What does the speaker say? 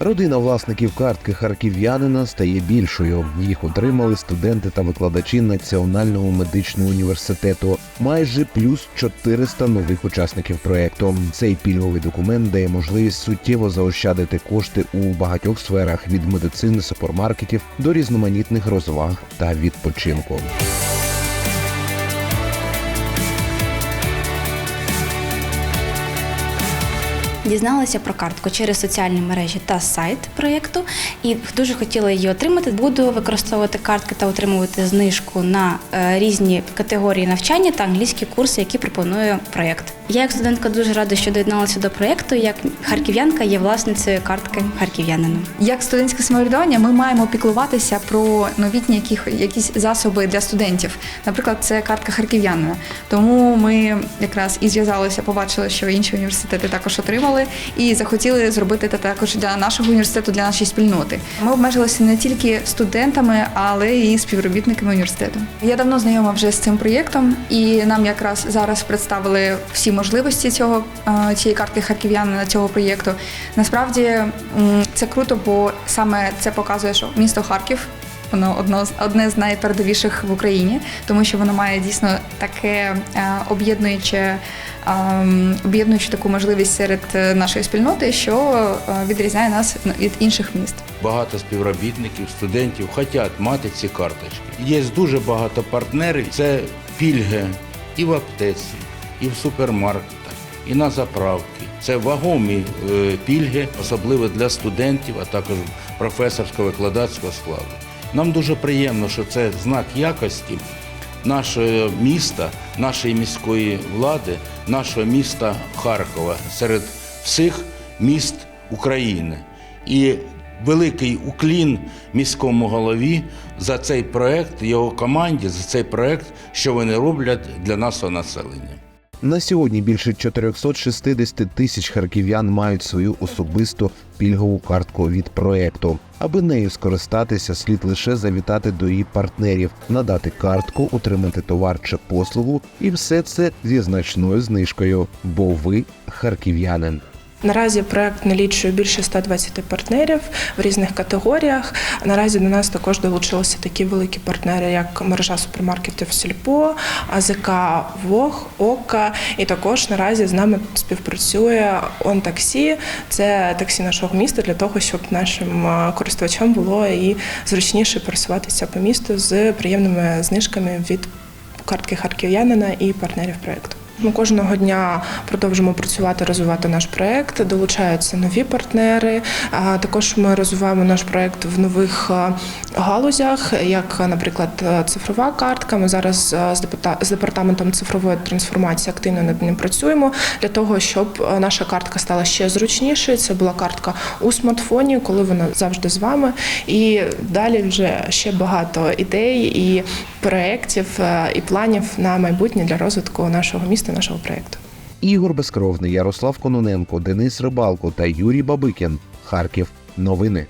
Родина власників картки харків'янина стає більшою. Їх отримали студенти та викладачі Національного медичного університету. Майже плюс 400 нових учасників проекту. Цей пільговий документ дає можливість суттєво заощадити кошти у багатьох сферах від медицини, супермаркетів до різноманітних розваг та відпочинку. Дізналася про картку через соціальні мережі та сайт проєкту і дуже хотіла її отримати. Буду використовувати картки та отримувати знижку на е, різні категорії навчання та англійські курси, які пропонує проєкт. Я як студентка дуже рада, що доєдналася до проєкту. Як харків'янка є власницею картки харків'янина. Як студентське самоврядування ми маємо піклуватися про новітні яких, якісь засоби для студентів. Наприклад, це картка харків'янина. Тому ми якраз і зв'язалися, побачили, що інші університети також отримали, і захотіли зробити це також для нашого університету, для нашої спільноти. Ми обмежилися не тільки студентами, але й співробітниками університету. Я давно знайома вже з цим проєктом, і нам якраз зараз представили всі можливості цього е, цієї картки харків'янина цього проєкту. Насправді це круто, бо саме це показує, що місто Харків. Воно одно одне з найпередовіших в Україні, тому що воно має дійсно таке е, об'єднуюче, ем, об'єднуючу таку можливість серед е, нашої спільноти, що е, відрізняє нас від інших міст. Багато співробітників, студентів хочуть мати ці карточки. Є дуже багато партнерів. Це пільги і в аптеці, і в супермаркетах, і на заправки. Це вагомі е, пільги, особливо для студентів, а також професорсько-викладацького складу. Нам дуже приємно, що це знак якості нашого міста, нашої міської влади, нашого міста Харкова серед всіх міст України. І великий уклін міському голові за цей проект, його команді, за цей проект, що вони роблять для нашого населення. На сьогодні більше 460 тисяч харків'ян мають свою особисту пільгову картку від проекту. Аби нею скористатися, слід лише завітати до її партнерів, надати картку, отримати товар чи послугу, і все це зі значною знижкою. Бо ви харків'янин. Наразі проект налічує більше 120 партнерів в різних категоріях. Наразі до нас також долучилися такі великі партнери, як мережа супермаркетів Сільпо, АЗК Вог, Ока. І також наразі з нами співпрацює ОнТаксі. Це таксі нашого міста для того, щоб нашим е, користувачам було і зручніше пересуватися по місту з приємними знижками від картки харків'янина і партнерів проекту. Ми кожного дня продовжуємо працювати, розвивати наш проект. Долучаються нові партнери. Також ми розвиваємо наш проект в нових галузях, як, наприклад, е, цифрова картка. Ми зараз е, з департаментом цифрової трансформації активно над ним працюємо для того, щоб е, наша картка стала ще зручнішою. Це була картка у смартфоні, коли вона завжди з вами. І далі вже ще багато ідей і проєктів е, і планів на майбутнє для розвитку нашого міста, нашого проєкту. Ігор Безкровний, Ярослав Кононенко, Денис Рибалко та Юрій Бабикін. Харків. Новини.